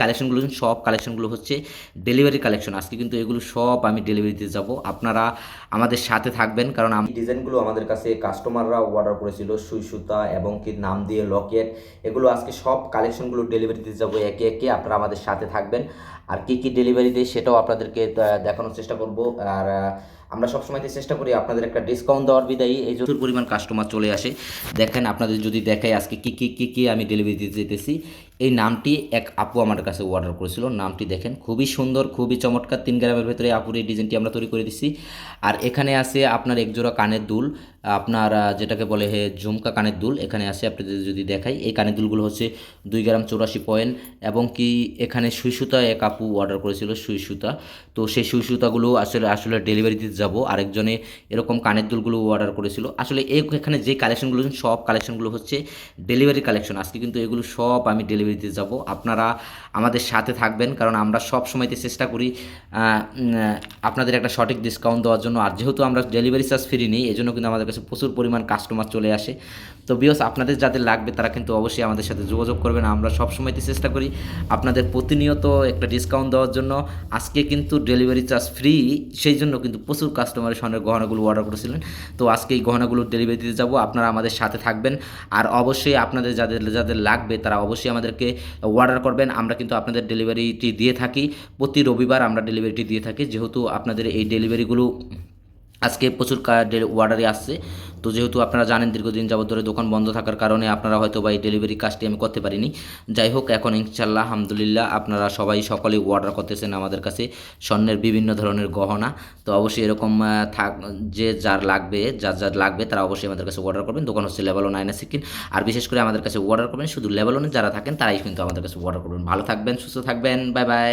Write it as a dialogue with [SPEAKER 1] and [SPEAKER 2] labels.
[SPEAKER 1] কালেকশনগুলো সব কালেকশনগুলো হচ্ছে ডেলিভারি কালেকশন আজকে কিন্তু এগুলো সব আমি ডেলিভারিতে যাব। আপনারা আমাদের সাথে থাকবেন, কারণ আমি ডিজাইনগুলো আমাদের কাছে কাস্টমাররা অর্ডার করেছিল, সুই সুতা এবং কি নাম দিয়ে লকেট এগুলো আজকে সব কালেকশনগুলো ডেলিভারিতে যাব একে একে, আপনারা আমাদের সাথে থাকবেন। আর কি কি ডেলিভারি দেয় সেটাও আপনাদেরকে দেখানোর চেষ্টা করব। আর আমরা সবসময় চেষ্টা করি আপনাদের একটা ডিসকাউন্ট দেওয়ার বিদায়ী। এই প্রচুর পরিমাণ কাস্টমার চলে আসে, দেখেন আপনাদের যদি দেখাই আজকে কি কি কি কি আমি ডেলিভারি দিতে যেতেছি, এই নামটি এক আপু আমার কাছে অর্ডার করেছিল। নামটি দেখেন খুবই সুন্দর, খুবই চমৎকার। তিন গ্রামের ভেতরে আপুর এই ডিজাইনটি আমরা তৈরি করে দিচ্ছি আর এখানে আছে আপনার একজোড়া কানের দুল। আপনার যেটাকে বলে হে ঝুমকা কানের দুল, এখানে আছে আপনাদের যদি দেখাই, এই কানের দুলগুলো হচ্ছে দুই গ্রাম চৌরাশি পয়েন্ট এবং কি এখানে সুই সুতা এক আপু অর্ডার করেছিল সুই সুতা। তো সেই সুই সুতাগুলো আসলে আসলে ডেলিভারি দিতে যাব, আরেকজনে এরকম কানের দুলগুলো অর্ডার করেছিল। আসলে এই এখানে যে কালেকশনগুলো সব কালেকশনগুলো হচ্ছে ডেলিভারি কালেকশন আজকে কিন্তু এগুলো সব আমি ডেলিভারিতে যাব। আপনারা আমাদের সাথে থাকবেন, কারণ আমরা সব সময়তে চেষ্টা করি আপনাদের একটা সঠিক ডিসকাউন্ট দেওয়ার জন্য। আর যেহেতু আমরা ডেলিভারি চার্জ ফ্রি নিই এই জন্য কিন্তু আমাদের কাছে প্রচুর পরিমাণ কাস্টমার চলে আসে। তো বিয়স আপনাদের যাদের লাগবে, তারা কিন্তু অবশ্যই আমাদের সাথে যোগাযোগ করবেন। আমরা সব সময়তে চেষ্টা করি আপনাদের প্রতিনিয়ত একটা ডিসকাউন্ট দেওয়ার জন্য। আজকে কিন্তু ডেলিভারি চার্জ ফ্রি সেই জন্য কিন্তু প্রচুর কাস্টমারের সঙ্গে গহনাগুলো অর্ডার করেছিলেন। তো আজকে এই গহনাগুলো ডেলিভারি দিতে যাব, আপনারা আমাদের সাথে থাকবেন। আর অবশ্যই আপনাদের যাদের যাদের লাগবে, তারা অবশ্যই আমাদেরকে অর্ডার করবেন। আমরা কিন্তু আপনাদের ডেলিভারিটি দিয়ে থাকি। প্রতি রবিবার আমরা ডেলিভারিটি দিয়ে থাকি। যেহেতু আপনাদের এই ডেলিভারিগুলো আজকে প্রচুর অর্ডারই আসছে। তো যেহেতু আপনারা জানেন দীর্ঘদিন যাবত ধরে দোকান বন্ধ থাকার কারণে আপনারা হয়তো বা এই ডেলিভারি কাজটি আমি করতে পারিনি। যাই হোক, এখন ইনশাল্লাহ আলহামদুলিল্লাহ, আপনারা সবাই সকলেই অর্ডার করতেছেন আমাদের কাছে স্বর্ণের বিভিন্ন ধরনের গহনা। তো অবশ্যই এরকম থাক, যে যার লাগবে, যার যার লাগবে, তারা অবশ্যই আমাদের কাছে অর্ডার করবেন। দোকান হচ্ছে লেভেল নাইন সিকিন আর বিশেষ করে আমাদের কাছে অর্ডার করবেন, শুধু লেভেল যারা থাকেন, তারাই কিন্তু আমাদের কাছে অর্ডার করবেন। ভালো থাকবেন, সুস্থ থাকবেন বাই বাই